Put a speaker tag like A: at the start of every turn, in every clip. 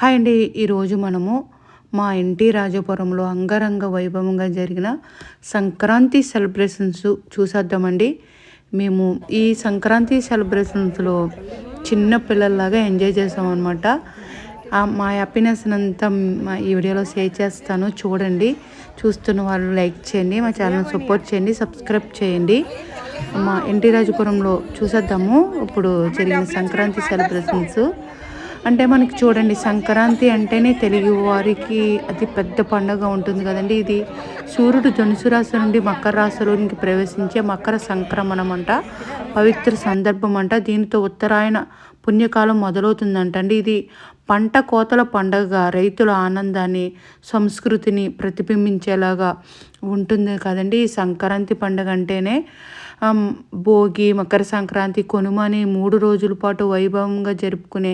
A: Hi అండి. ఈరోజు మనము మా ఎన్టీ రాజపురంలో అంగరంగ వైభవంగా జరిగిన సంక్రాంతి సెలబ్రేషన్స్ చూసేద్దామండి. మేము ఈ సంక్రాంతి సెలబ్రేషన్స్లో చిన్న పిల్లల్లాగా ఎంజాయ్ చేసామన్నమాట. అనమాట మా హ్యాపీనెస్ అంతా మా ఈ వీడియోలో షేర్ చేస్తాను. చూడండి. చూస్తున్న వాళ్ళు లైక్ చేయండి. మా ఛానల్ సపోర్ట్ చేయండి. సబ్స్క్రైబ్ చేయండి. మా ఎన్టీ రాజపురంలో చూసేద్దాము. ఇప్పుడు జరిగిన సంక్రాంతి సెలబ్రేషన్స్. అంటే మనకి చూడండి సంక్రాంతి అంటేనే తెలుగు వారికి అతి పెద్ద పండుగ ఉంటుంది కదండి. ఇది సూర్యుడు ధనుసు రాశి నుండి మకర రాశిలోనికి ప్రవేశించే మకర సంక్రమణం అంట పవిత్ర సందర్భం అంట దీనితో ఉత్తరాయణ పుణ్యకాలం మొదలవుతుందంట అండి ఇది పంట కోతల పండగగా రైతుల ఆనందాన్ని సంస్కృతిని ప్రతిబింబించేలాగా ఉంటుంది కదండి. ఈ సంక్రాంతి పండగ అంటేనే భోగి మకర సంక్రాంతి కొనుమ అని మూడు రోజుల పాటు వైభవంగా జరుపుకునే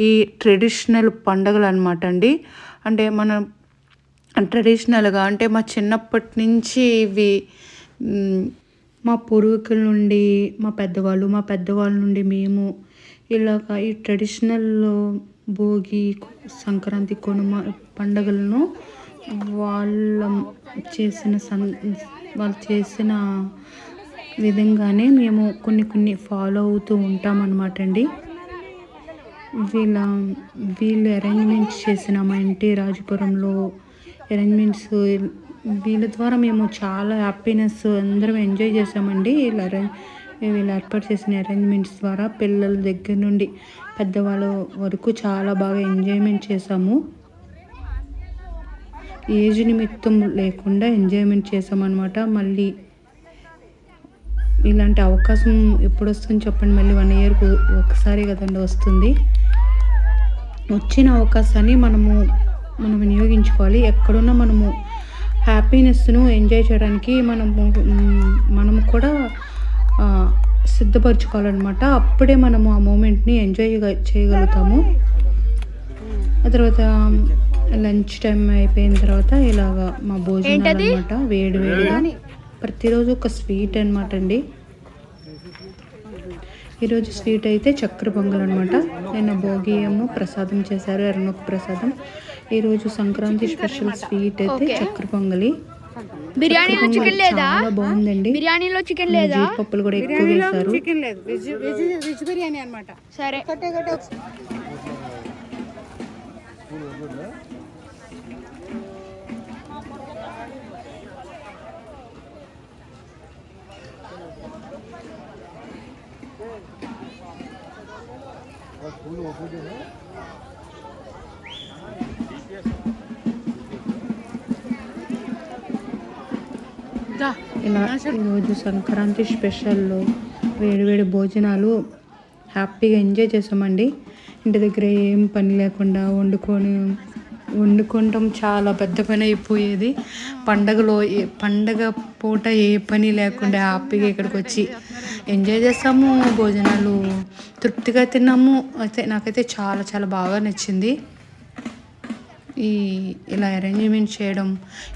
A: ఈ ట్రెడిషనల్ పండగలు అనమాట అండి అంటే మనం ట్రెడిషనల్గా అంటే మా చిన్నప్పటి నుంచి ఇవి మా పూర్వీకుల నుండి మా పెద్దవాళ్ళు మా పెద్దవాళ్ళ నుండి మేము ఇలాగ ఈ ట్రెడిషనల్ భోగి సంక్రాంతి కొనుమ పండుగలను వాళ్ళ చేసిన సం వాళ్ళు చేసిన విధంగానే మేము కొన్ని కొన్ని ఫాలో అవుతూ ఉంటామన్నమాట అండి. వీళ్ళ వీళ్ళు అరేంజ్మెంట్స్ చేసిన మా ఇంటి రాజపురంలో అరేంజ్మెంట్స్ వీళ్ళ ద్వారా మేము చాలా హ్యాపీనెస్ అందరం ఎంజాయ్ చేసామండి వీళ్ళ మేము వీళ్ళు ఏర్పాటు చేసిన అరేంజ్మెంట్స్ ద్వారా పిల్లల దగ్గర నుండి పెద్దవాళ్ళ వరకు చాలా బాగా ఎంజాయ్మెంట్ చేసాము ఏజ్ నిమిత్తం లేకుండా ఎంజాయ్మెంట్ చేసామన్నమాట మళ్ళీ ఇలాంటి అవకాశం ఎప్పుడు వస్తుంది చెప్పండి? మళ్ళీ వన్ ఇయర్కి ఒకసారి కదండి వస్తుంది. వచ్చిన అవకాశాన్ని మనము మనం వినియోగించుకోవాలి. ఎక్కడున్నా మనము హ్యాపీనెస్ను ఎంజాయ్ చేయడానికి మనము మనం మనము కూడా సిద్ధపరచుకోవాలన్నమాట. అప్పుడే మనము ఆ మూమెంట్ని ఎంజాయ్ చేయగలుగుతాము. ఆ తర్వాత లంచ్ టైం అయిపోయిన తర్వాత ఇలాగ మా భోజనాలు అనమాట వేడి వేడిగా. ప్రతిరోజు ఒక స్వీట్ అనమాట అండి. ఈరోజు స్వీట్ అయితే చక్కెర పొంగల్ అనమాట నిన్న భోగి ఏమో ప్రసాదం చేశారు ఎర్రనొక్క ప్రసాదం. ఈరోజు సంక్రాంతి స్పెషల్ స్వీట్ అయితే చక్కెర పొంగలి.
B: బిర్యానీలో చికెన్ లేదా?
A: బాగుందండి.
B: బిర్యానీలో చికెన్ లేదా?
A: జీడిపప్పులు కూడా ఎక్కువ వేశారు.
C: చికెన్ లేదు. వెజ్ వెజ్ వెజ్ బిర్యానీ అనమాట
B: సరే.
A: ఇలా ఈరోజు సంక్రాంతి స్పెషల్లో వేడివేడి భోజనాలు హ్యాపీగా ఎంజాయ్ చేసామండి. ఇంటి దగ్గర ఏం పని లేకుండా వండుకొని వండుకోవటం చాలా పెద్ద పని అయిపోయేది. పండగలో ఏ పండగ పూట ఏ పని లేకుండా హ్యాపీగా ఇక్కడికి వచ్చి ఎంజాయ్ చేసాము భోజనాలు తృప్తిగా తిన్నాము. అయితే నాకైతే చాలా చాలా బాగా నచ్చింది. ఈ ఇలా అరేంజ్మెంట్ చేయడం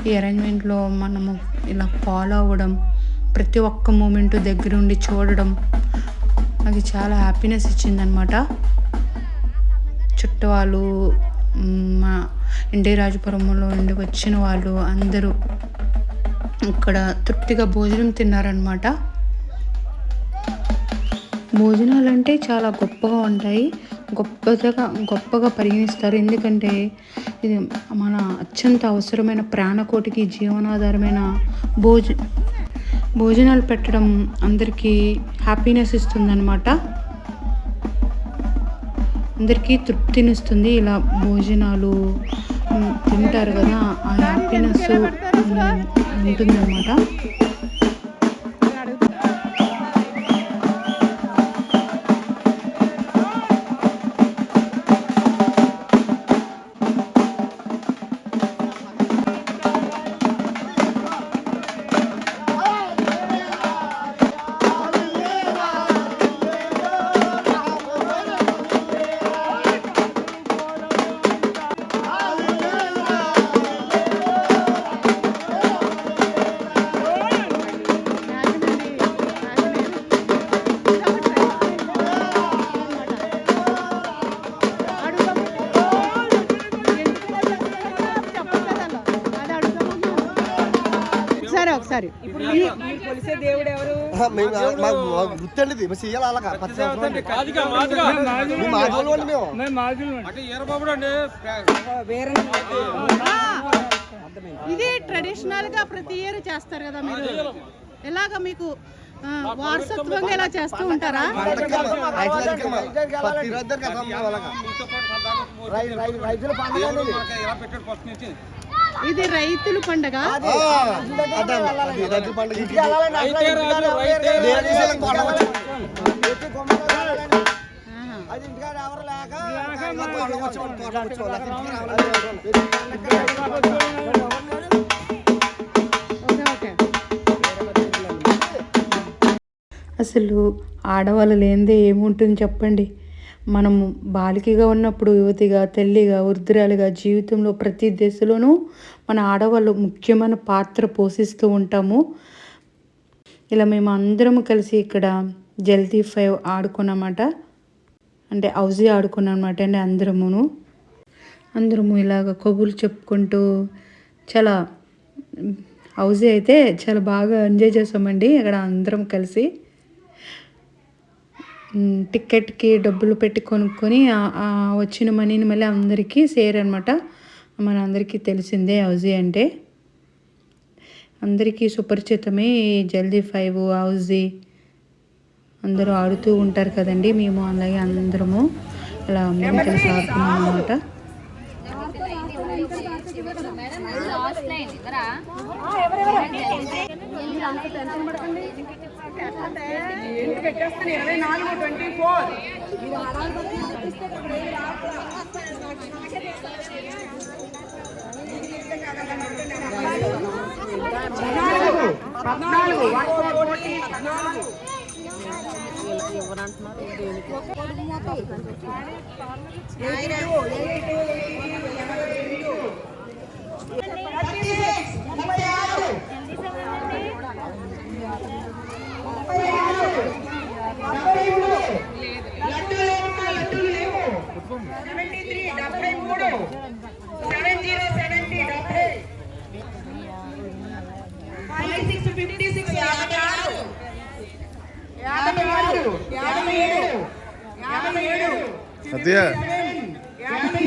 A: ఈ అరేంజ్మెంట్లో మనము ఇలా ఫాలో అవ్వడం ప్రతి ఒక్క మూమెంట్ దగ్గరుండి చూడడం నాకు చాలా హ్యాపీనెస్ ఇచ్చిందనమాట చుట్టూ వాళ్ళు మా ఎన్టీ రాజపురంలో నుండి వచ్చిన వాళ్ళు అందరూ ఇక్కడ తృప్తిగా భోజనం తిన్నారనమాట భోజనాలు అంటే చాలా గొప్పగా ఉంటాయి. గొప్పగా గొప్పగా పరిగణిస్తారు. ఎందుకంటే ఇది మన అత్యంత అవసరమైన ప్రాణకోటికి జీవనాధారమైన భోజ భోజనాలు పెట్టడం అందరికీ హ్యాపీనెస్ ఇస్తుందన్నమాట. అందరికీ తృప్తినిస్తుంది ఇలా భోజనాలు. తింటారు కదా ఆ హ్యాపీనెస్ ఉంటుందన్నమాట.
D: మేము
E: వేరే
C: ఇది. ట్రెడిషనల్గా ప్రతి ఇయర్ చేస్తారు కదా మీరు. ఎలాగ మీకు వారసత్వంగా ఇలా చేస్తూ ఉంటారా?
D: రైతుల పండుగ ఇది.
C: రైతుల పండగ.
D: అసలు
A: ఆడవాళ్ళు లేనిదే ఏముంటుంది చెప్పండి? మనము బాలికగా ఉన్నప్పుడు యువతిగా తల్లిగా వృద్ధురాలుగా జీవితంలో ప్రతి దశలోనూ మన ఆడవాళ్ళు ముఖ్యమైన పాత్ర పోషిస్తూ ఉంటాము. ఇలా మేము అందరము కలిసి ఇక్కడ జల్దీ ఫైవ్ ఆడుకున్నమాట. అంటే హౌజీ ఆడుకున్నాం అనమాట అండి అందరమును. అందరము ఇలాగ కబుర్లు చెప్పుకుంటూ చాలా హౌజీ అయితే చాలా బాగా ఎంజాయ్ చేసామండి అక్కడ అందరం కలిసి. టికెట్కి డబ్బులు పెట్టి కొనుక్కొని వచ్చిన మనీని మళ్ళీ అందరికీ షేర్ అనమాట మన అందరికీ తెలిసిందే హౌజీ అంటే అందరికీ సుపరిచితమే జల్దీ ఫైవ్ హౌజీ అందరూ ఆడుతూ ఉంటారు కదండి మేము అలాగే అందరము ఇలా అందరం కలిసి ఆడుకున్నాం అనమాట
E: పెట్టేస్తాను ఇరవై నాలుగు ట్వంటీ ఫోర్ పద్నాలుగు పద్నాలుగు డెబ్బై మూడు సెవెన్ జీరో సెవెంటీ డెబ్బై ఫైవ్ సిక్స్ ఫిఫ్టీ సిక్స్ యాభై ఆరు యాభై ఆరు యాభై ఏడు యాభై ఏడు యాభై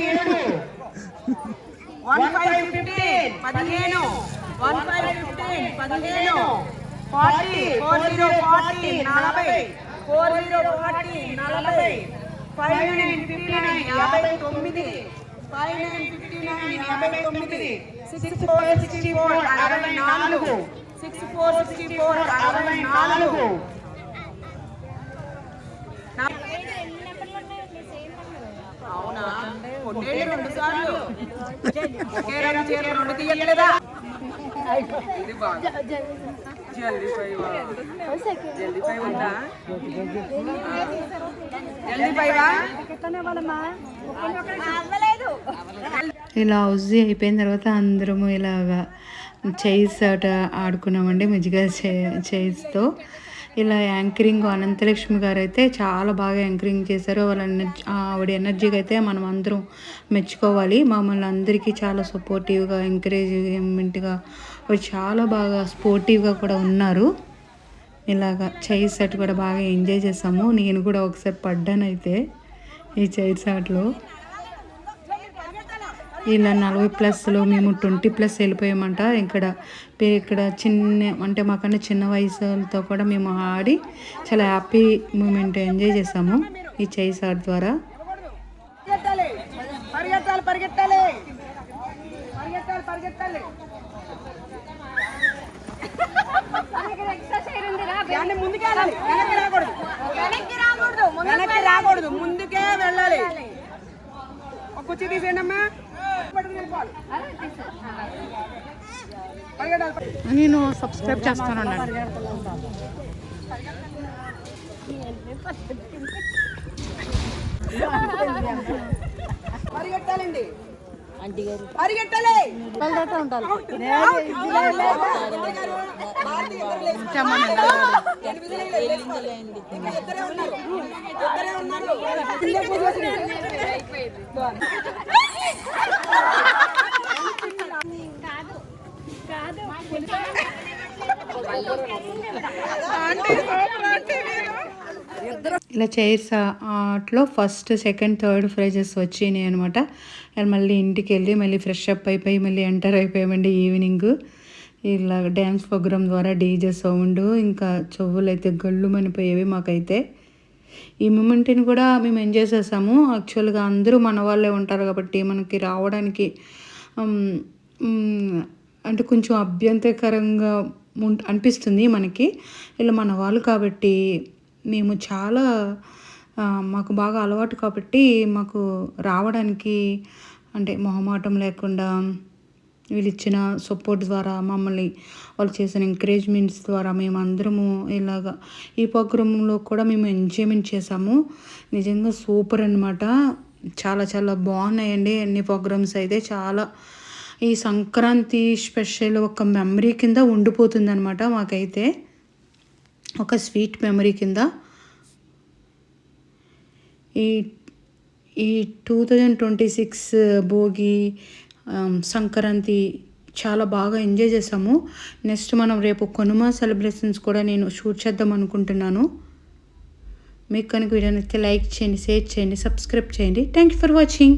E: ఏడు వన్ ఫైవ్ ఫిఫ్టీన్ పదిహేను. వన్ ఫైవ్ ఫిఫ్టీన్ పదిహేను. ఫార్టీ ఫోర్ జీరో ఫార్టీ నలభై. ఫోర్ జీరో ఫార్టీ నలభై. ఫైవ్ నైన్ ఫిఫ్టీ నైన్ యాభై తొమ్మిది. ఫైవ్ నైన్ ఫిఫ్టీ నైన్ యాభై తొమ్మిది. సిక్స్ ఫోర్ సిక్స్టీ ఫోర్ అరవై నాలుగు. సిక్స్ ఫోర్ సిక్స్టీ ఫోర్ అరవై నాలుగు. అవునా? కొన్నేళ్ళు రెండు సార్లు. ఒకే రంగు చీర రెండు తీయలేదా ఇది బాగా జల్దీ ఫైవ్ జల్దీ ఫైవ్ ఉందా జల్దీ
A: ఇలా హౌజీ అయిపోయిన తర్వాత అందరము ఇలాగా చైర్స్ అట ఆడుకున్నామండి ముజ్జిగా చైర్స్తో ఇలా యాంకరింగ్ అనంతలక్ష్మి గారు అయితే చాలా బాగా యాంకరింగ్ చేశారు. వాళ్ళ ఎనర్జీ ఆవిడ ఎనర్జీకి అయితే మనం అందరం మెచ్చుకోవాలి. మమ్మల్ని అందరికీ చాలా సపోర్టివ్గా ఎంకరేజ్మెంట్గా చాలా బాగా స్పోర్టివ్గా కూడా ఉన్నారు. ఇలాగా చైర్స్ సెట్ కూడా బాగా ఎంజాయ్ చేసాము. నేను కూడా ఒకసారి పడ్డాను అయితే ఈ చైర్స్ ఆటలో ఇలా నలభై ప్లస్లో మేము ట్వంటీ ప్లస్ వెళ్ళిపోయామంట. ఇక్కడ ఇక్కడ చిన్న అంటే మాకన్నా చిన్న వయసుతో కూడా మేము ఆడి చాలా హ్యాపీ మూమెంట్ ఎంజాయ్ చేసాము ఈ చైస్ ఆర్ట్ ద్వారా.
E: పరిగెత్తాలి పరిగెత్తాలి. పరిగెత్తాలి పరిగెత్తాలి. దాన్ని ముందుకే వెళ్ళాలి. వెనక్కి రాకూడదు. వెనక్కి రాకూడదు. వెనక్కి రాకూడదు. ముందుకే వెళ్ళాలి. ఒక కుర్చీ తీసేయండి అమ్మా
C: నేను సబ్స్క్రైబ్ చేస్తాను
E: పరిగెట్టాలండి. పరిగెట్టాలి
C: ఉండాలి.
E: లేచి ఇంకా ఇద్దరే. ఉన్నారు. ఇద్దరే ఉన్నారు.
A: ఇలా చైర్స్ అట్లో ఫస్ట్ సెకండ్ థర్డ్ ప్రైజెస్ వచ్చినాయి అనమాట మళ్ళీ ఇంటికి వెళ్ళి మళ్ళీ ఫ్రెష్ అప్ అయిపోయి మళ్ళీ ఎంటర్ అయిపోయామండి ఈవినింగ్ ఇలా డ్యాన్స్ ప్రోగ్రామ్ ద్వారా డీజే సౌండ్ ఇంకా చెవులు అయితే గళ్ళు మనిపోయేవి మాకైతే. ఈ మూమెంట్ని కూడా మేము ఎంజాయ్ చేసాము యాక్చువల్గా అందరూ మన వాళ్ళే ఉంటారు కాబట్టి మనకి రావడానికి అంటే కొంచెం అభ్యంతరకరంగా ఉం- అనిపిస్తుంది మనకి. ఇలా మన వాళ్ళు కాబట్టి మేము చాలా మాకు బాగా అలవాటు కాబట్టి మాకు రావడానికి అంటే మొహమాటం లేకుండా వీళ్ళు ఇచ్చిన సపోర్ట్ ద్వారా మమ్మల్ని వాళ్ళు చేసిన ఎంకరేజ్మెంట్స్ ద్వారా మేము అందరము ఇలాగా ఈ ప్రోగ్రాంలో కూడా మేము ఎంజాయ్మెంట్ చేసాము నిజంగా సూపర్ అనమాట చాలా చాలా బాగున్నాయండి అన్ని ప్రోగ్రామ్స్ అయితే. చాలా ఈ సంక్రాంతి స్పెషల్ ఒక మెమరీ కింద ఉండిపోతుంది అనమాట మాకైతే. ఒక స్వీట్ మెమరీ కింద ఈ ఈ two thousand twenty six Bhogi Sankranti చాలా బాగా ఎంజాయ్ చేసాము నెక్స్ట్ మనం రేపు కనుమ సెలబ్రేషన్స్ కూడా నేను షూట్ చేద్దాం అనుకుంటున్నాను. మీకు కనుక వీడియో నచ్చితే లైక్ చేయండి షేర్ చేయండి సబ్స్క్రైబ్ చేయండి. Thank you for watching.